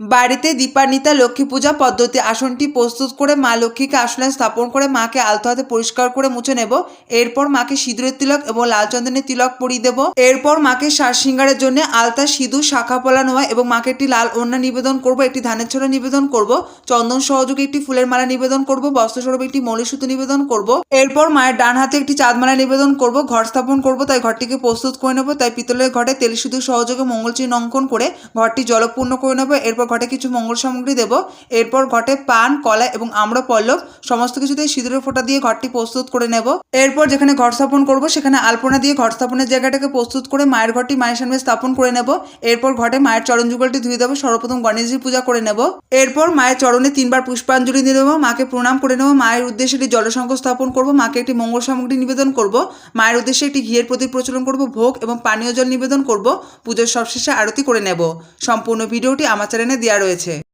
বাড়িতে দীপান্বিতা লক্ষ্মী পূজা পদ্ধতি আসনটি প্রস্তুত করে মা লক্ষ্মীকে আসনে স্থাপন করে মাকে আলতো হাতে পরিষ্কার করে মুছে নেব। এরপর মাকে সিঁদুরের তিলক এবং লাল চন্দনের তিলক পরিয়ে দেব। এরপর মাকে সার সিঙ্গারের জন্য আলতা, সিঁদুর, শাখা পলানো হয় এবং মাকে একটি লাল ওড়না নিবেদন করব, একটি ধানের ছড়া নিবেদন করব, চন্দন সহযোগে একটি ফুলের মালা নিবেদন করব, বস্ত্রস্বরূপ একটি মৌলিসুতো নিবেদন করব। এরপর মায়ের ডান হাতে একটি চাঁদমালা নিবেদন করব, ঘর স্থাপন করব, তাই ঘরটিকে প্রস্তুত করে নেব, তাই পিতলের ঘরে তেল, সিঁদুর সহযোগে মঙ্গল চিহ্ন অঙ্কন করে ঘরটি জলপূর্ণ করে নেব। এরপর ঘটে কিছু মঙ্গল সামগ্রী দেব। এরপর ঘটে পান, কলা এবং আম্র পল্লব সমস্ত কিছুতে সিঁদুরের ফোঁটা দিয়ে ঘরটি প্রস্তুত করে নেব। এরপর যেখানে ঘর স্থাপন করব, সেখানে আলপনা দিয়ে ঘর স্থাপনের জায়গাটাকে প্রস্তুত করে মায়ের ঘরটি মায়ের সামনে স্থাপন করে নেব। এরপর ঘটে মায়ের চরণ যুগলটি ধুয়ে দেবো, সর্বপ্রথম গণেশজি পূজা করে নেব। এরপর মায়ের চরণে তিনবার পুষ্পাঞ্জলি দিয়ে দেবো, মাকে প্রণাম করে নেব। মায়ের উদ্দেশ্যে একটি জলসংঘ স্থাপন করব, মাকে একটি মঙ্গল সামগ্রী নিবেদন করব। মায়ের উদ্দেশ্যে একটি ঘিয়ের প্রতি প্রচলন করব, ভোগ এবং পানীয় জল নিবেদন করব। পুজোর সবশেষে আরতি করে নেব। সম্পূর্ণ ভিডিওটি আমার চ্যানেলে দেওয়া রয়েছে।